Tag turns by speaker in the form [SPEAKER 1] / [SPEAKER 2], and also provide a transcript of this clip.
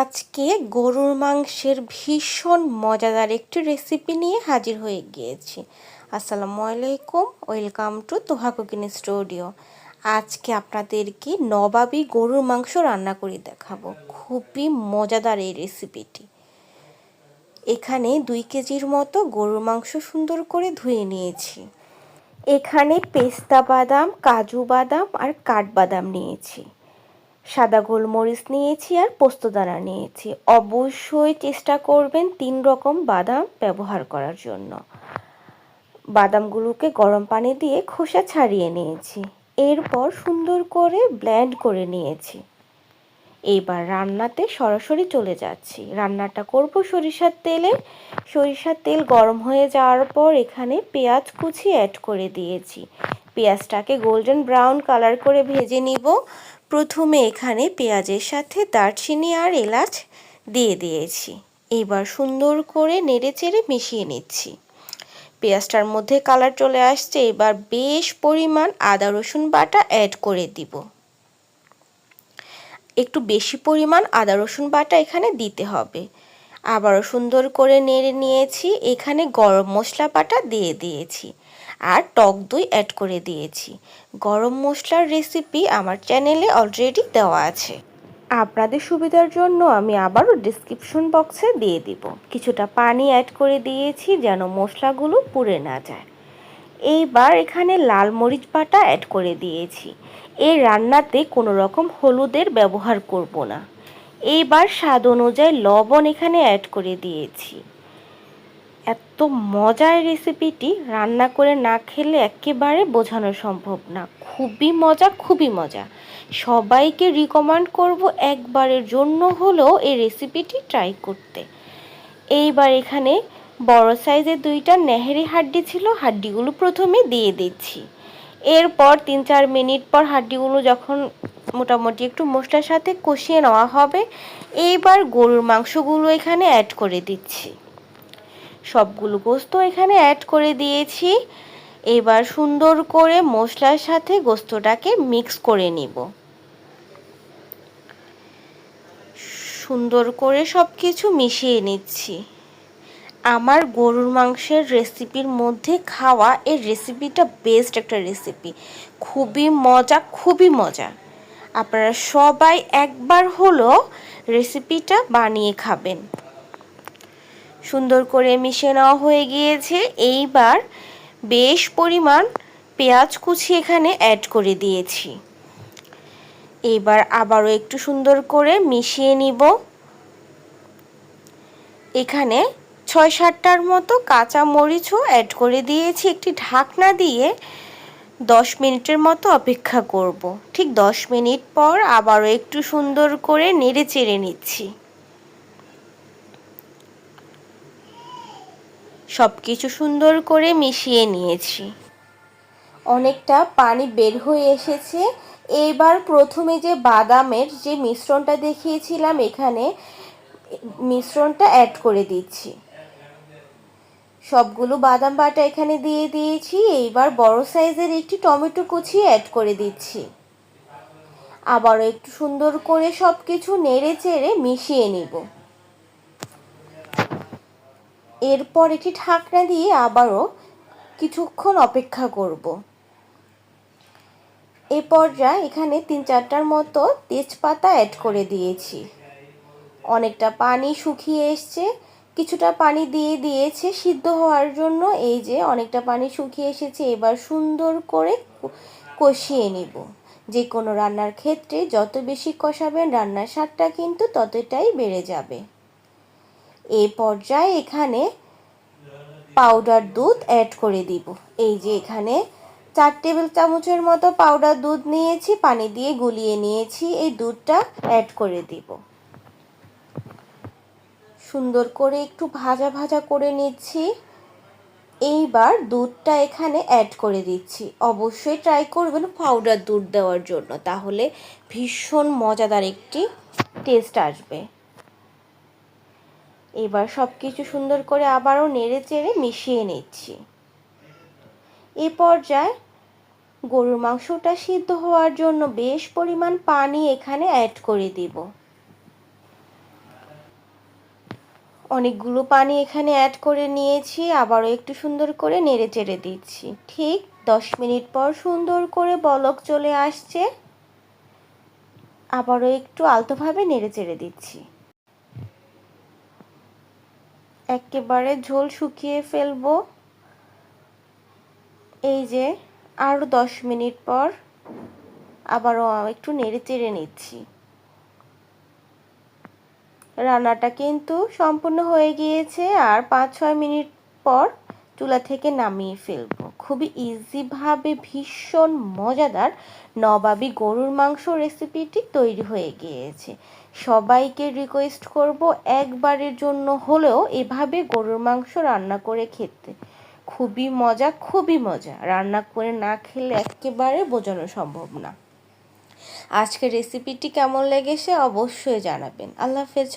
[SPEAKER 1] আজকে গরুর মাংসের ভীষণ মজাদার একটি রেসিপি নিয়ে হাজির হয়ে গিয়েছি। আসসালামু আলাইকুম, welcome to Toha cooking studio. আজকে আপনাদেরকে নবাবি গরুর মাংস রান্না করে দেখাবো। খুবই মজাদার এই রেসিপিটি এখানে দুই কেজির মতো গরুর মাংস সুন্দর করে ধুয়ে নিয়েছি। এখানে পেস্তা বাদাম, কাজু বাদাম আর কাঠবাদাম নিয়েছি। সাদা গোলমরিচ নিয়েছি আর পোস্তদানা নিয়েছি। অবশ্যই চেষ্টা করবেন তিন রকম বাদাম ব্যবহার করার জন্য। বাদামগুলোকে গরম পানি দিয়ে খোসা ছাড়িয়ে নিয়েছি। এরপর সুন্দর করে ব্ল্যান্ড করে নিয়েছি। এইবার রান্নাতে সরাসরি চলে যাচ্ছি। রান্নাটা করব সরিষার তেলে। সরিষার তেল গরম হয়ে যাওয়ার পর এখানে পেঁয়াজ কুচি অ্যাড করে দিয়েছি। পেঁয়াজটাকে গোল্ডেন ব্রাউন কালার করে ভেজে নিব। প্রথমে এখানে পেঁয়াজের সাথে দারচিনি আর এলাচ দিয়ে দিয়েছি। এবার সুন্দর করে নেড়ে চেড়ে মিশিয়ে নিচ্ছি। পেঁয়াজটার মধ্যে কালার চলে আসছে, এবার বেশ পরিমাণ আদা, রসুন বাটা অ্যাড করে দিব। একটু বেশি পরিমাণ আদা, রসুন বাটা এখানে দিতে হবে। আবারও সুন্দর করে নেড়ে নিয়েছি, এখানে গরম মশলা বাটা দিয়ে দিয়েছি। আর টক দই অ্যাড করে দিয়েছি। গরম মশলার রেসিপি আমার চ্যানেলে অলরেডি দেওয়া আছে। আপনাদের সুবিধার জন্য আমি আবারও ডিসক্রিপশন বক্সে দিয়ে দিব। কিছুটা পানি অ্যাড করে দিয়েছি যেন মশলাগুলো পুড়ে না যায়। এইবার এখানে লাল মরিচ বাটা অ্যাড করে দিয়েছি। এই রান্নাতে কোনো রকম হলুদের ব্যবহার করব না। এইবার স্বাদ অনুযায়ী লবণ এখানে অ্যাড করে দিয়েছি। এত মজার রেসিপিটি রান্না করে না খেলে একেবারে বোঝানো সম্ভব না। খুবই মজা খুবই মজা। সবাইকে রিকমেন্ড করব একবারের জন্য হলেও এই রেসিপিটি ট্রাই করতে। এইবার এখানে বড় সাইজের দুইটা নেহেরি হাড্ডি ছিল, হাড্ডিগুলো প্রথমে দিয়ে দিচ্ছি। এরপর তিন চার মিনিট পর হাড্ডিগুলো যখন মোটামুটি একটু মশলার সাথে কষিয়ে নেওয়া হবে, এইবার গরুর মাংসগুলো এখানে অ্যাড করে দিচ্ছি। সবগুলো গোস্ত এখানে অ্যাড করে দিয়েছি। এবার সুন্দর করে মশলার সাথে গোস্তটাকে মিক্স করে নিব। সুন্দর করে সব কিছু মিশিয়ে নিচ্ছি। আমার গরুর মাংসের রেসিপির মধ্যে খাওয়া এর রেসিপিটা বেস্ট একটা রেসিপি খুবই মজা খুবই মজা। আপনারা সবাই একবার হলো রেসিপিটা বানিয়ে খাবেন। সুন্দর করে মিশে নেওয়া হয়ে গিয়েছে। এইবার বেশ পরিমাণ পেঁয়াজ কুচি এখানে অ্যাড করে দিয়েছি। এবার আবারও একটু সুন্দর করে মিশিয়ে নিব। এখানে ছয় সাতটার মতো কাঁচা মরিচও অ্যাড করে দিয়েছি। একটি ঢাকনা দিয়ে দশ মিনিটের মতো অপেক্ষা করব। ঠিক দশ মিনিট পর আবারও একটু সুন্দর করে নেড়ে চেড়ে নিচ্ছি। সব কিছু সুন্দর করে মিশিয়ে নিয়েছি। অনেকটা পানি বের হয়ে এসেছে। এবার প্রথমে যে বাদামের যে মিশ্রণটা দেখিয়েছিলাম এখানে, মিশ্রণটা অ্যাড করে দিচ্ছি। সবগুলো বাদাম বাটা এখানে দিয়ে দিয়েছি। এইবার বড় সাইজের একটি টমেটো কুচি অ্যাড করে দিচ্ছি। আবারও একটু সুন্দর করে সব কিছু নেড়ে চেড়ে মিশিয়ে নিব। এরপর একটি ঢাকনা দিয়ে আবারও কিছুক্ষণ অপেক্ষা করব। এ পর্যায়ে এখানে তিন চারটার মতো তেজপাতা অ্যাড করে দিয়েছি। অনেকটা পানি শুকিয়ে এসছে। কিছুটা পানি দিয়ে দিয়েছে সিদ্ধ হওয়ার জন্য। এই যে অনেকটা পানি শুকিয়ে এসেছে, এবার সুন্দর করে কষিয়ে নিব। যে কোনো রান্নার ক্ষেত্রে যত বেশি কষাবেন, রান্নার স্বাদটা কিন্তু ততটাই বেড়ে যাবে। এই পর্যায়ে এখানে পাউডার দুধ অ্যাড করে দিব। এই যে এখানে চার টেবিল চামচের মতো পাউডার দুধ নিয়েছি, পানি দিয়ে গুলিয়ে নিয়েছি, এই দুধটা অ্যাড করে দিব। সুন্দর করে একটু ভাজা ভাজা করে নিচ্ছি। এইবার দুধটা এখানে অ্যাড করে দিচ্ছি। অবশ্যই ট্রাই করবেন পাউডার দুধ দেওয়ার জন্য, তাহলে ভীষণ মজাদার একটি টেস্ট আসবে। এবার সব কিছু সুন্দর করে আবারও নেড়ে চেড়ে মিশিয়ে নিচ্ছি। এ পর্যায়ে গরুর মাংসটা সিদ্ধ হওয়ার জন্য বেশ পরিমাণ পানি এখানে অ্যাড করে দিব। অনেকগুলো পানি এখানে অ্যাড করে নিয়েছি, আবারও একটু সুন্দর করে নেড়ে চেড়ে দিচ্ছি। ঠিক দশ মিনিট পর সুন্দর করে বলক চলে আসছে। আবারও একটু আলতোভাবে নেড়ে চেড়ে দিচ্ছি। একেবারে ঝোল শুকিয়ে ফেলব। এই যে আরও দশ মিনিট পর আবারও একটু নেড়ে চেড়ে নিচ্ছি। রান্নাটা কিন্তু সম্পূর্ণ হয়ে গিয়েছে আর পাঁচ ছয় মিনিট পর চুলা থেকে নামিয়ে ফেলব। খুবই ইজিভাবে ভীষণ মজাদার নবাবি গরুর মাংস রেসিপিটি তৈরি হয়ে গিয়েছে। সবাইকে রিকোয়েস্ট করব একবারের জন্য হলেও এভাবে গরুর মাংস রান্না করে খেতে। খুবই মজা খুবই মজা। রান্না করে না খেলে একেবারে বোঝানো সম্ভব না। আজকের রেসিপিটি কেমন লেগেছে অবশ্যই জানাবেন। আল্লাহ হাফেজ